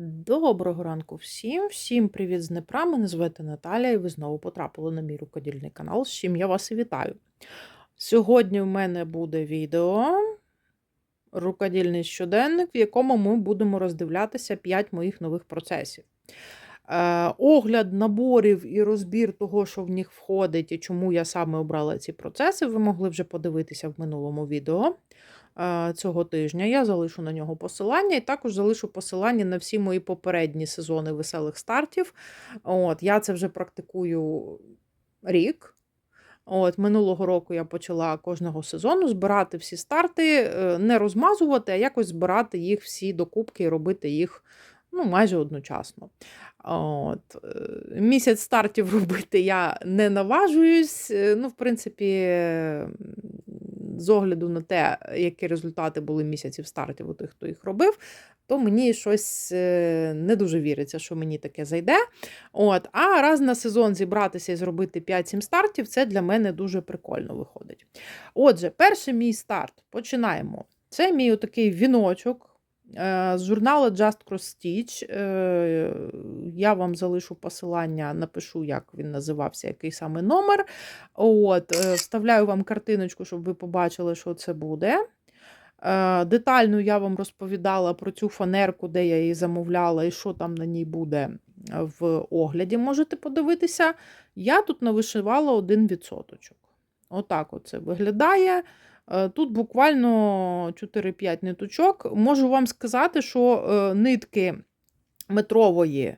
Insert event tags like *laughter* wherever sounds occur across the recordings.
Доброго ранку всім. Всім привіт з Днепра. Мене звати Наталя, і ви знову потрапили на мій рукодільний канал, з чим я вас і вітаю. Сьогодні в мене буде відео рукодільний щоденник, в якому ми будемо роздивлятися 5 моїх нових процесів. Е, огляд наборів і розбір того, що в них входить, і чому я саме обрала ці процеси, ви могли вже подивитися в минулому відео цього тижня. Я залишу на нього посилання, і також залишу посилання на всі мої попередні сезони веселих стартів. От, Я це вже практикую рік. От, Минулого року я почала кожного сезону збирати всі старти, е, не розмазувати, а якось збирати їх всі докупки і робити їх ну, майже одночасно. От. е, Місяць стартів *laughs* робити я не наважуюсь. Е, Ну, в принципі, з огляду на те, які результати були місяців стартів у тих, хто їх робив, то мені щось е, не дуже віриться, що мені таке зайде. От. А раз на сезон зібратися і зробити 5-7 стартів, це для мене дуже прикольно виходить. Отже, перший мій старт починаємо. Це мій отакий віночок. Е, З журналу Just Cross Stitch. Е, Я вам залишу посилання, напишу, як він називався, який саме номер. От, е, Вставляю вам картиночку, щоб ви побачили, що це буде. Детально я вам розповідала про цю фанерку, де я її замовляла, і що там на ній буде в огляді. Можете подивитися. Я тут навишивала один відсоточок. Отак от це виглядає. Е, Тут буквально 4-5 ниточок. Можу вам сказати, що е, нитки метрової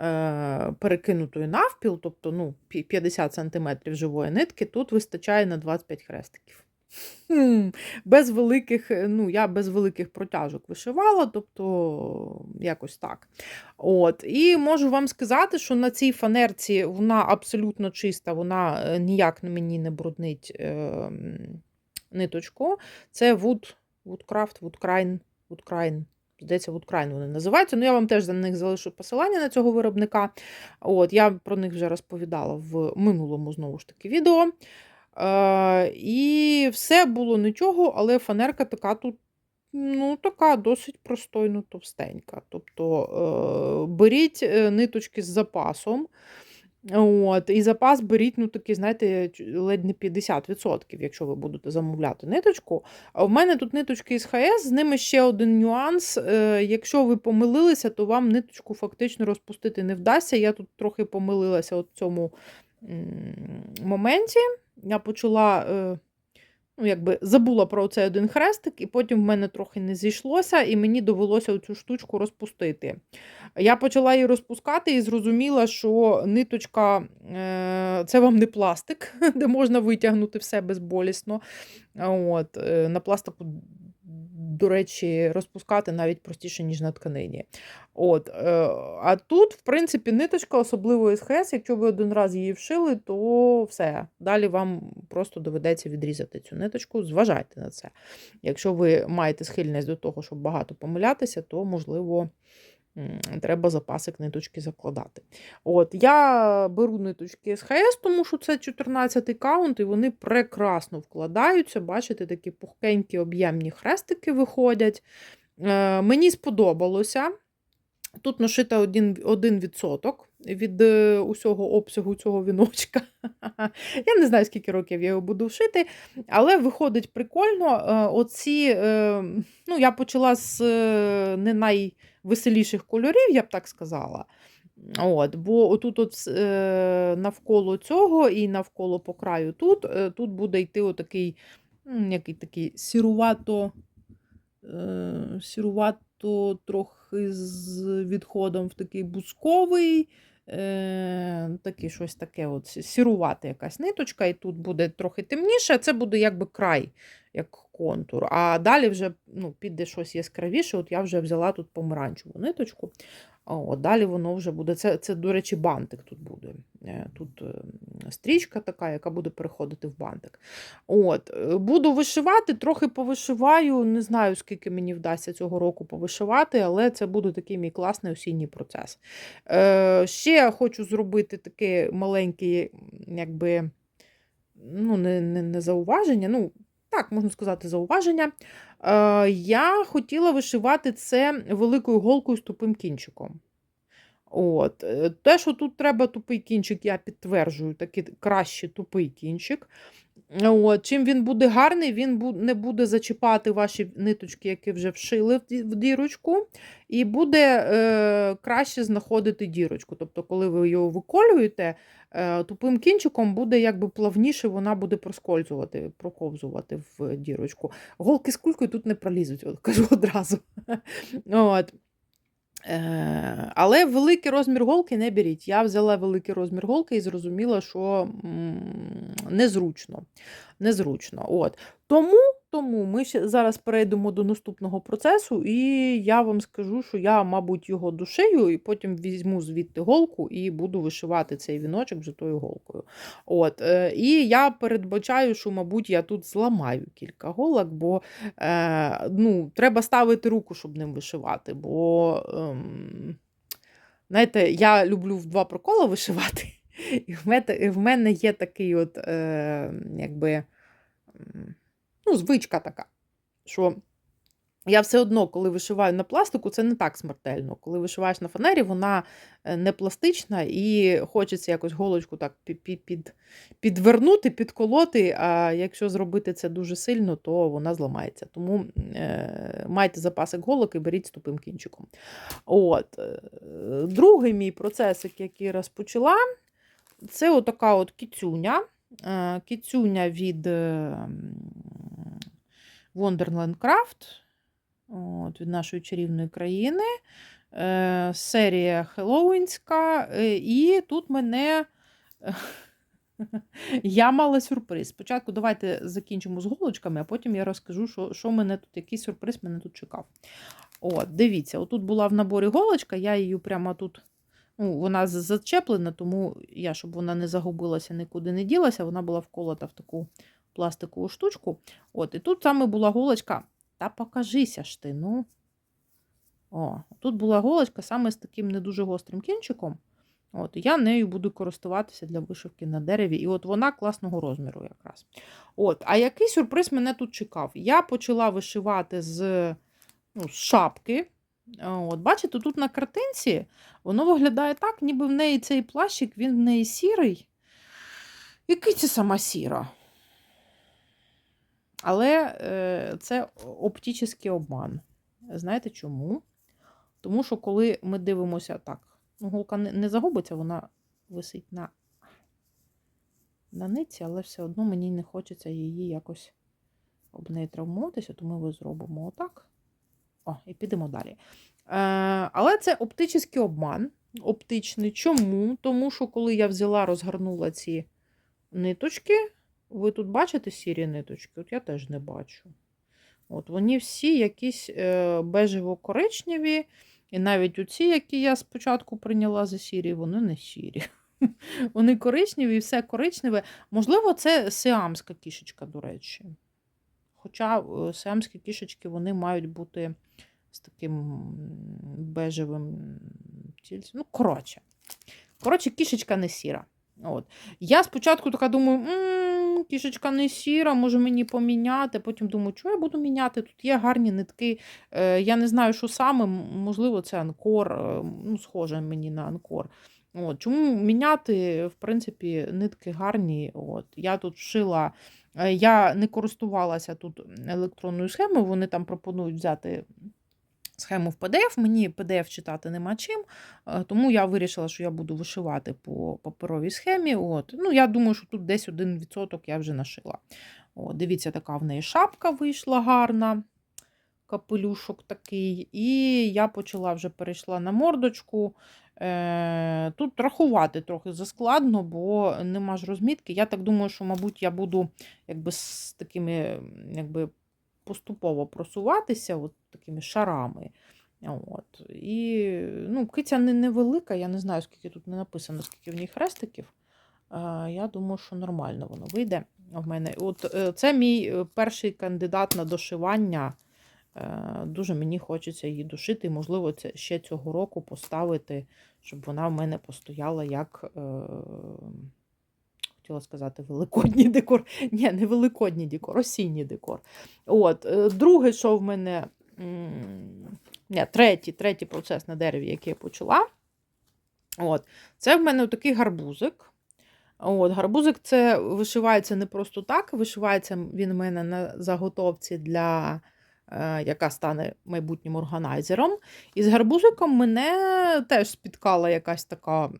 е, перекинутої навпіл, тобто ну, 50 см живої нитки, тут вистачає на 25 хрестиків. Без великих, ну, я без великих протяжок вишивала, тобто якось так. От. І можу вам сказати, що на цій фанерці вона абсолютно чиста, вона ніяк мені не бруднить е, м, ниточку. Це Wood, Woodcraft, Woodcrine, Woodcrine. Здається, Woodcrine вони називаються. Ну, я вам теж за них залишу посилання на цього виробника. От, Я про них вже розповідала в минулому знову ж таки відео. Е, і все було нічого, але фанерка така тут. Ну, така досить простойно товстенька. Тобто е, беріть е, ниточки з запасом. От, І запас беріть, ну такі, знаєте, ледь не 50%, якщо ви будете замовляти ниточку. А в мене тут ниточки із ХС, з ними ще один нюанс. Е, Якщо ви помилилися, то вам ниточку фактично розпустити не вдасться. Я тут трохи помилилася в цьому моменті. Я почала, е, ну, якби забула про цей один хрестик, і потім в мене трохи не зійшлося, і мені довелося цю штучку розпустити. Я почала її розпускати і зрозуміла, що ниточка е, це вам не пластик, *laughs* де можна витягнути все безболісно. От, е, на пластику, до речі, розпускати навіть простіше, ніж на тканині. От, е, а тут, в принципі, ниточка, особливо СХС, якщо ви один раз її вшили, то все. Далі вам просто доведеться відрізати цю ниточку. Зважайте на це. Якщо ви маєте схильність до того, щоб багато помилятися, то можливо. Треба запасик ниточки закладати. От, Я беру ниточки СХС, тому що це 14 каунт, і вони прекрасно вкладаються. Бачите, такі пухкенькі об'ємні хрестики виходять. Е, мені сподобалося. Тут нашита один, один відсоток від е, усього обсягу цього віночка. *laughs* Я не знаю, скільки років я його буду шити, але виходить прикольно. Е, Оці, е, ну, я почала з не найвеселіших кольорів, я б так сказала. От, бо отут от, е, навколо цього і навколо по краю тут, е, тут буде йти отакий, який такий сірувато, е, сірувато трохи з відходом в такий бусковий, е, такий щось таке от сі- сірувата якась ниточка, і тут буде трохи темніше, а це буде якби край, як контур. А далі вже ну, піде щось яскравіше. От я вже взяла тут помаранчеву ниточку. О, далі воно вже буде. Це, це, до речі, бантик тут буде. Е, Тут е, стрічка така, яка буде переходити в бантик. От, е, Буду вишивати, трохи повишиваю. Не знаю, скільки мені вдасться цього року повишивати, але це буде такий мій класний осінній процес. Е, Ще хочу зробити таке маленьке, якби, ну, не, не, не зауваження. ну, так, можна сказати, зауваження. Е, Я хотіла вишивати це великою голкою з тупим кінчиком. От. е, Те, що тут треба тупий кінчик, я підтверджую, такий краще тупий кінчик. От. Чим він буде гарний, він не буде зачіпати ваші ниточки, які вже вшили в дірочку, і буде е, краще знаходити дірочку. Тобто, коли ви його виколюєте, тупим кінчиком буде якби плавніше, вона буде проскользувати, проковзувати в дірочку. Голки з кулькою тут не пролізуть, от, кажу одразу. От. Е, Але великий розмір голки не беріть. Я взяла великий розмір голки і зрозуміла, що незручно. незручно. От. Тому, тому ми зараз перейдемо до наступного процесу, і я вам скажу, що я, мабуть, його душею, і потім візьму звідти голку і буду вишивати цей віночок вже тою голкою. От. е, І я передбачаю, що, мабуть, я тут зламаю кілька голок, бо е, ну, треба ставити руку, щоб ним вишивати. Бо, ем, знаєте, я люблю в два прокола вишивати. *laughs* І в мене, в мене є такий от, е, якби, ну, звичка така, що я все одно, коли вишиваю на пластику, це не так смертельно. Коли вишиваєш на фанері, вона е, не пластична і хочеться якось голочку так під, під, під, підвернути, підколоти. А якщо зробити це дуже сильно, то вона зламається. Тому е, майте запасик голок і беріть з тупим кінчиком. От. е, Другий мій процесик, який розпочала, це отака от кіцюня. Е, Кіцюня від е, м, Wonderland Craft, от, від нашої чарівної країни. Е, Серія Хеллоуінська. е, І тут мене. *laughs* Я мала сюрприз. Спочатку давайте закінчимо з голочками, а потім я розкажу, що, що мене тут, який сюрприз мене тут чекав. От, дивіться, отут була в наборі голочка, я її прямо тут. Ну, вона зачеплена, тому я, щоб вона не загубилася, нікуди не ділася, вона була вколота в таку пластикову штучку. От, і тут саме була голочка. Та покажися ж ти, ну. О, тут була голочка саме з таким не дуже гострим кінчиком. От, я нею буду користуватися для вишивки на дереві. І от вона класного розміру якраз. От, а який сюрприз мене тут чекав? Я почала вишивати з, ну, з шапки. От, бачите, тут на картинці воно виглядає так, ніби в неї цей плащик, він в неї сірий. Який це сама сіра? Але е, це оптичний обман. Знаєте чому? Тому що коли ми дивимося так, ну, голка не, не загубиться, вона висить на, на ниці, але все одно мені не хочеться її якось об неї травмуватися, тому ми зробимо отак. О, і підемо далі. Е, але це оптичний обман. Оптичний. Чому? Тому що коли я взяла, розгорнула ці ниточки, ви тут бачите сірі ниточки? От я теж не бачу. От Вони всі якісь е, бежево-коричневі, і навіть оці, які я спочатку прийняла за сірі, вони не сірі. *laughs* Вони коричневі, і все коричневе. Можливо, це сиамська кішечка, до речі. Хоча е, сиамські кішечки вони мають бути з таким бежевим тільцем. Ну, коротше. Коротше, кішечка не сіра. От. Я спочатку така думаю, м кішечка не сіра, може мені поміняти. Потім думаю, що я буду міняти? Тут є гарні нитки. Е, я не знаю, що саме, можливо, це анкор, е, ну, схоже мені на анкор. От. Чому міняти, в принципі, нитки гарні. От. Я тут вшила, е, я не користувалася тут електронною схемою, вони там пропонують взяти схему в PDF. Мені PDF читати нема чим, е, тому я вирішила, що я буду вишивати по паперовій схемі. От. Ну, Я думаю, що тут десь 1% я вже нашила. От, дивіться, така в неї шапка вийшла гарна, капелюшок такий. І я почала вже перейшла на мордочку. Е, Тут рахувати трохи заскладно, бо нема ж розмітки. Я так думаю, що, мабуть, я буду якби з такими якби, поступово просуватися от такими шарами. От. І ну, киця не невелика, я не знаю, скільки тут не написано, скільки в ній хрестиків. Е, Я думаю, що нормально воно вийде в мене. От е, Це мій е, перший кандидат на дошивання. Дуже мені хочеться її душити, і, можливо, це ще цього року поставити, щоб вона в мене постояла як. Хотіла сказати великодній декор. *laughs* Ні, не великодній декор, осінній декор. От, е, друге, що в мене. Ні, третій, третій процес на дереві, який я почала. От, це в мене такий гарбузик. От, гарбузик це вишивається не просто так, вишивається він в мене на заготовці для. Е, Яка стане майбутнім органайзером. І з гарбузиком мене теж спіткала якась така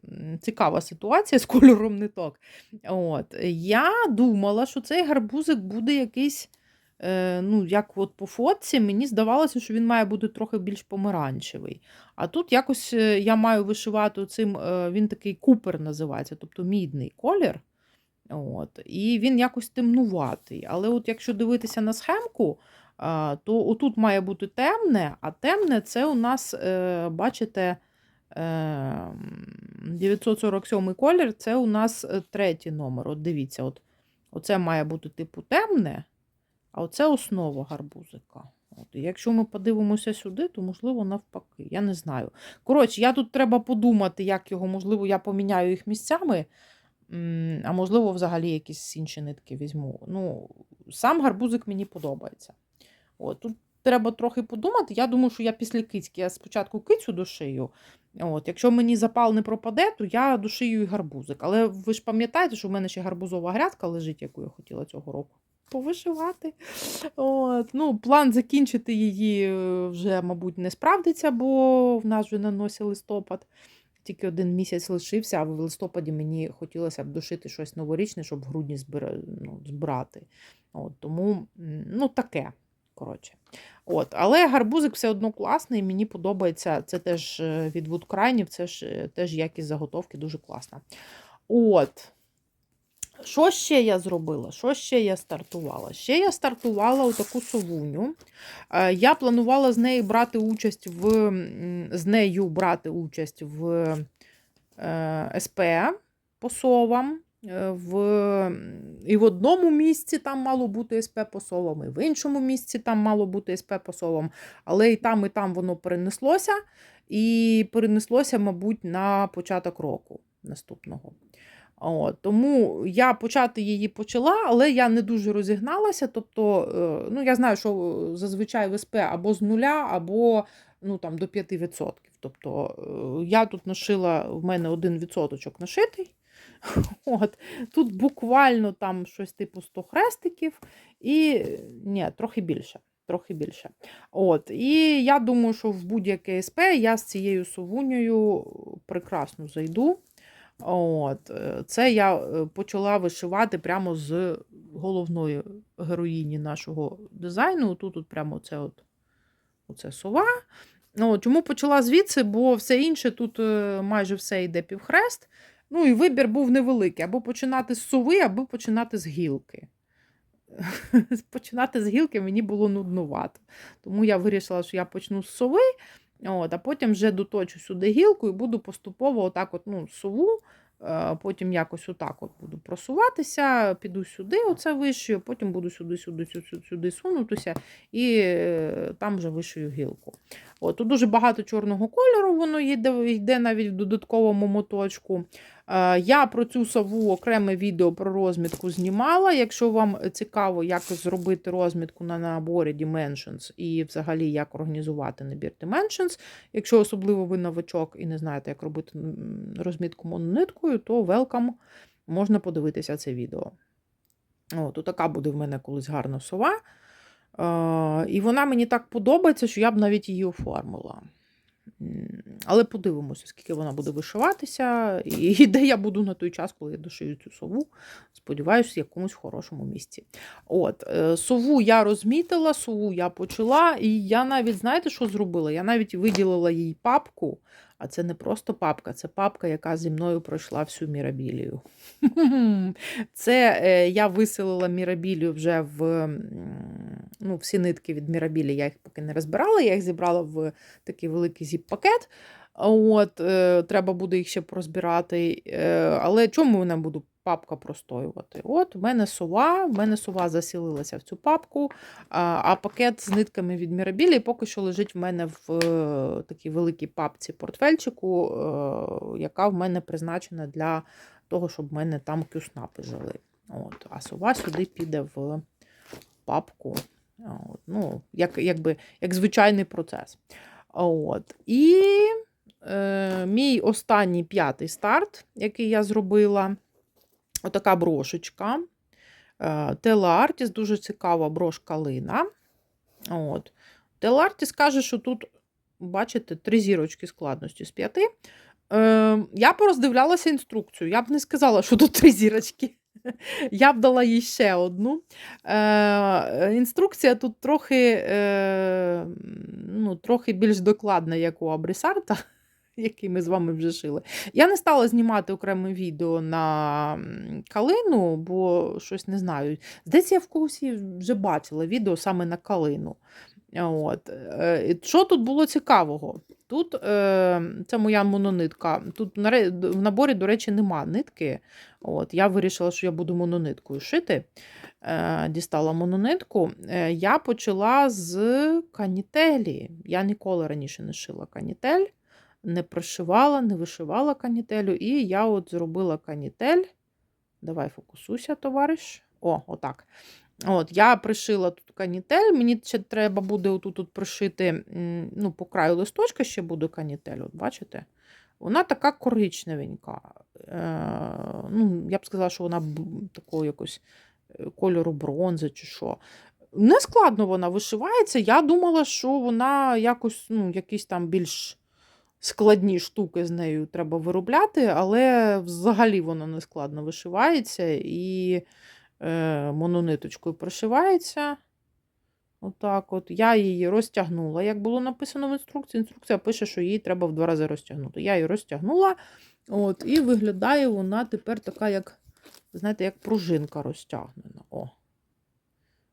цікава ситуація з кольором ниток. От. Я думала, що цей гарбузик буде якийсь, е, ну, як от по фотці, мені здавалося, що він має бути трохи більш помаранчевий. А тут якось е, я маю вишивати цим, він такий купер називається, тобто мідний колір. От. І він якось темнуватий. Але от якщо дивитися на схемку, то отут має бути темне, а темне це у нас, е, бачите, е, 947 колір це у нас е, третій номер. От дивіться, от, оце має бути типу темне, а оце основа гарбузика. От, якщо ми подивимося сюди, то можливо навпаки. Я не знаю. Коротше, я тут треба подумати, як його, можливо, я поміняю їх місцями, а можливо, взагалі якісь інші нитки візьму. Ну, сам гарбузик мені подобається. От, тут треба трохи подумати. Я думаю, що я після кицьки, я спочатку кицю дошию. От, якщо мені запал не пропаде, то я дошию і гарбузик. Але ви ж пам'ятаєте, що в мене ще гарбузова грядка лежить, яку я хотіла цього року. Повишивати. От, ну, План закінчити її е, вже, мабуть, не справдиться, бо в нас вже на носі листопад. Тільки один місяць лишився, а в листопаді мені хотілося б дошити щось новорічне, щоб в грудні збира... ну, збирати. От, тому, ну, таке. Коротше. От, але гарбузик все одно класний, мені подобається. Це теж е, від вудкрайнів, це ж е, теж якість заготовки дуже класна. От. Що ще я зробила? Що ще я стартувала? Ще я стартувала отаку совуню. Е, Я планувала з нею брати участь в з нею брати участь в СП по совам. Е, В, і в одному місці там мало бути СП по совам, і в іншому місці там мало бути СП по совам. Але і там, і там воно перенеслося, і перенеслося, мабуть, на початок року наступного. От, тому я почати її почала, але я не дуже розігналася. Тобто, е, ну, я знаю, що зазвичай в СП або з нуля, або ну, там, до 5%. Тобто е, я тут нашила, в мене один відсоточок нашитий. *laughs* От, Тут буквально там щось типу 100 хрестиків, і ні, трохи більше. Трохи більше. От, І я думаю, що в будь-яке СП я з цією совунею прекрасно зайду. От, Це я е, почала вишивати прямо з головної героїні нашого дизайну. Тут от прямо це от, оце сова. Ну, Чому почала звідси? Бо все інше тут е, майже все йде півхрест. Ну і вибір був невеликий. Або починати з сови, або починати з гілки. *laughs* Починати з гілки мені було нуднувато. Тому я вирішила, що я почну з сови, от, а потім вже доточу сюди гілку і буду поступово отак от, ну, сову, е, потім якось отак от буду просуватися, піду сюди, оце вишию, потім буду сюди, сюди, сюди, сюди сунутися і е, там вже вишию гілку. От, Тут дуже багато чорного кольору, воно йде, йде навіть в додатковому моточку. Е, Я про цю сову окреме відео про розмітку знімала. Якщо вам цікаво, як зробити розмітку на наборі Dimensions і взагалі як організувати набір Dimensions, якщо особливо ви новачок і не знаєте, як робити розмітку монониткою, то welcome, можна подивитися це відео. О, то така буде в мене колись гарна сова. Е, І вона мені так подобається, що я б навіть її оформила. Але подивимося, скільки вона буде вишиватися, *laughs* і де я буду на той час, коли я дошию цю сову. Сподіваюся, в якомусь хорошому місці. От, е, Сову я розмітила, сову я почала, і я навіть, знаєте, що зробила? Я навіть виділила їй папку, а це не просто папка, це папка, яка зі мною пройшла всю мірабілію. *laughs* Це е, я виселила мірабілію вже в ну, всі нитки від мірабілі, я їх поки не розбирала, я їх зібрала в такий великий зіп-пакет. От, е, Треба буде їх ще порозбирати. Е, але чому я буду папка простоювати. От, в мене сова, в мене сова засілилася в цю папку, а, пакет з нитками від Мірабілі поки що лежить в мене в е, такій великій папці портфельчику, е, яка в мене призначена для того, щоб в мене там кюснапи жили. От, а сова сюди піде в папку. От, ну, як, якби, як звичайний процес. От. І е, мій останній п'ятий старт, який я зробила, отака брошечка. Е, Телеартіс, дуже цікава брошка Лина. От. Телеартіс каже, що тут, бачите, три зірочки складності з п'яти. Е, я пороздивлялася інструкцію. Я б не сказала, що тут три зірочки. Я б дала їй ще одну. Е, Інструкція тут трохи е, ну, трохи більш докладна, як у Абрисарта, який ми з вами вже шили. Я не стала знімати окреме відео на калину, бо щось не знаю. Здається, я в когось вже бачила відео саме на калину. От. Е, Що тут було цікавого? Тут це моя мононитка. Тут в наборі, до речі, нема нитки. От, Я вирішила, що я буду монониткою шити. Е, дістала мононитку. Е, я почала з канітелі. Я ніколи раніше не шила канітель, не пришивала, не вишивала канітелю. І я от зробила канітель. Давай фокусуйся, товариш. О, отак. От, Я пришила тут канітель, мені ще треба буде отут от пришити ну, по краю листочка ще буде канітель. От бачите? Вона така коричневенька. Е, ну, Я б сказала, що вона такого якось е, кольору бронзи чи що. Нескладно вона вишивається. Я думала, що вона якось, ну, якісь там більш складні штуки з нею треба виробляти, але взагалі вона нескладно вишивається і е, монониточкою прошивається. Отак от. Я її розтягнула, як було написано в інструкції. Інструкція пише, що її треба в два рази розтягнути. Я її розтягнула, от, і виглядає вона тепер така, як, знаєте, як пружинка розтягнена. О.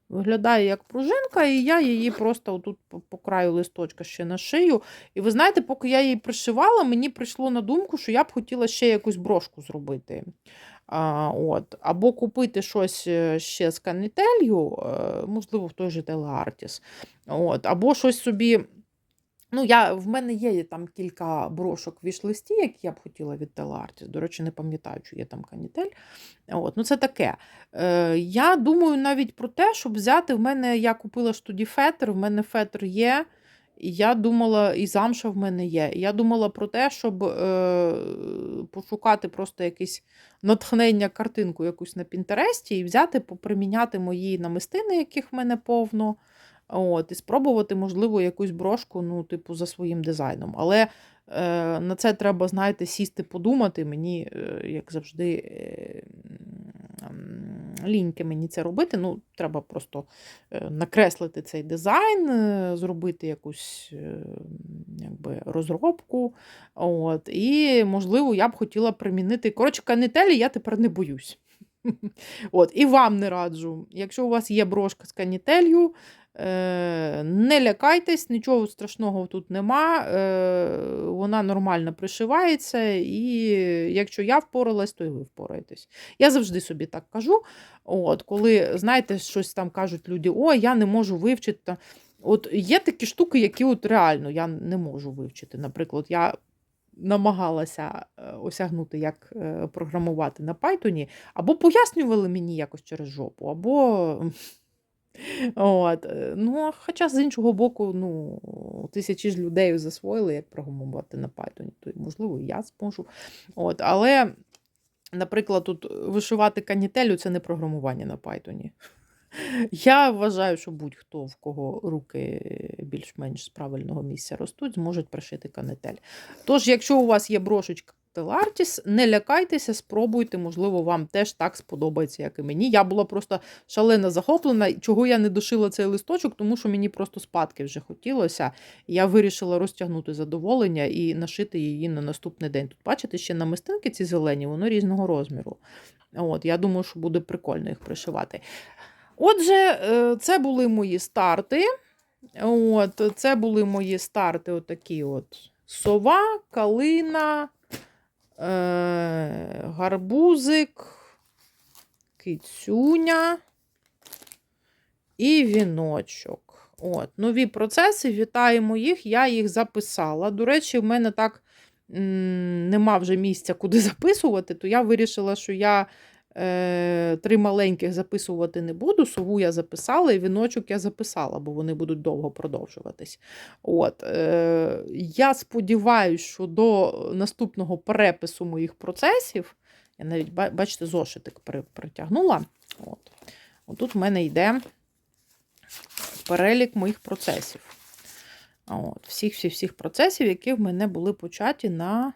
Виглядає як пружинка, і я її просто отут по, краю листочка ще нашию. І ви знаєте, поки я її пришивала, мені прийшло на думку, що я б хотіла ще якусь брошку зробити. А, от. Або купити щось е, ще з канітелью, е, можливо, в той же Телеартіс. Або щось собі. Ну, я, в мене є там кілька брошок віш-листі, які я б хотіла від Телеартіс. До речі, не пам'ятаю, чи є там канітель. От, ну це таке. Е, я думаю навіть про те, щоб взяти. В мене я купила ж тоді фетр, в мене фетр є. І я думала, і замша в мене є. Я думала про те, щоб е, пошукати просто якесь натхнення, картинку якусь на Пінтересті і взяти, поприміняти мої намистини, яких в мене повно. От, І спробувати, можливо, якусь брошку, ну, типу, за своїм дизайном. Але е, на це треба, знаєте, сісти, подумати. Мені, е, як завжди, е, ліньки мені це робити. Ну, треба просто е, накреслити цей дизайн, е, зробити якусь е, якби, розробку. От, і, можливо, я б хотіла примінити. Коротше, канітелі я тепер не боюсь. *laughs* От, І вам не раджу. Якщо у вас є брошка з канітелью, не лякайтесь, нічого страшного тут нема. Е, вона нормально пришивається, і якщо я впоралась, то і ви впораєтесь. Я завжди собі так кажу. От, Коли, знаєте, щось там кажуть люди, о, я не можу вивчити. От Є такі штуки, які от реально я не можу вивчити. Наприклад, я намагалася е, осягнути, як е, програмувати на Python, або пояснювали мені якось через жопу, або. От. е, Ну, хоча з іншого боку, ну, тисячі ж людей засвоїли, як програмувати на Python, то можливо і я зможу. От. Але, наприклад, тут вишивати канітелю це не програмування на Python. *laughs* Я вважаю, що будь-хто, в кого руки більш-менш з правильного місця ростуть, зможуть пришити канитель. Тож, якщо у вас є брошечка Телартіс, не лякайтеся, спробуйте, можливо, вам теж так сподобається, як і мені. Я була просто шалено захоплена, чого я не дошила цей листочок, тому що мені просто спадки вже хотілося. Я вирішила розтягнути задоволення і нашити її на наступний день. Тут, бачите, ще намистинки ці зелені, воно різного розміру. От, Я думаю, що буде прикольно їх пришивати. Отже, е, це були мої старти. От, Це були мої старти, отакі от сова, калина, е, гарбузик, кицюня і віночок. От, Нові процеси, вітаємо їх, я їх записала. До речі, в мене так нема вже місця, куди *laughs* записувати, то я вирішила, що я три маленьких записувати не буду. Сову я записала, і віночок я записала, бо вони будуть довго продовжуватись. От, е, Я сподіваюся, що до наступного перепису моїх процесів, я навіть, бачите, зошитик притягнула. От. Отут в мене йде перелік моїх процесів. От, всіх-всіх-всіх процесів, які в мене були початі на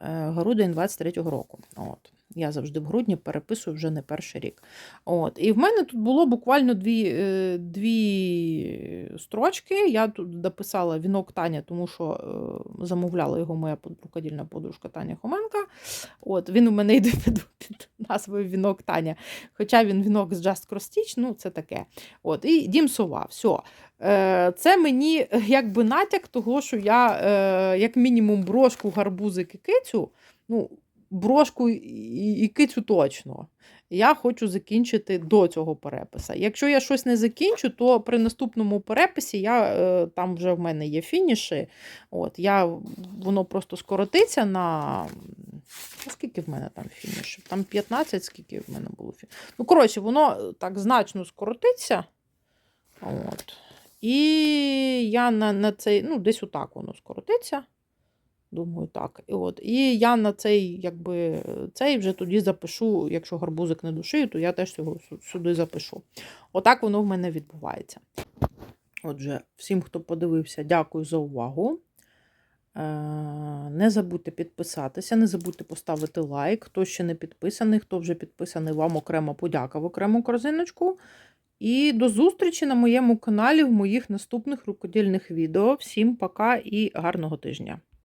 е, грудень 23-го року. От. Я завжди в грудні переписую вже не перший рік. От. І в мене тут було буквально дві, е, дві строчки. Я тут дописала вінок Таня, тому що е, замовляла його моя рукодільна подружка Таня Хоменка. От, він у мене йде під, під назвою Вінок Таня. Хоча він вінок з Just Cross Stitch, ну це таке. От, і дім сова. Все. Це мені якби натяк того, що я, е, як мінімум, брошку, гарбузик і кицю, ну, брошку і, кицю точно. Я хочу закінчити до цього переписа. Якщо я щось не закінчу, то при наступному переписі я, е, там вже в мене є фініші. От, я, воно просто скоротиться на. Скільки в мене там фінішів? Там 15, скільки в мене було фінішів. Ну, коротше, воно так значно скоротиться. От. І я на, на цей, ну, десь отак воно скоротиться. Думаю, так. І, от. і я на цей, якби, цей вже тоді запишу, якщо гарбузик не душию, то я теж його сюди запишу. Отак воно в мене відбувається. Отже, всім, хто подивився, дякую за увагу. Е, Не забудьте підписатися, не забудьте поставити лайк. Хто ще не підписаний, хто вже підписаний, вам окрема подяка в окрему корзиночку. І до зустрічі на моєму каналі в моїх наступних рукодільних відео. Всім пока і гарного тижня!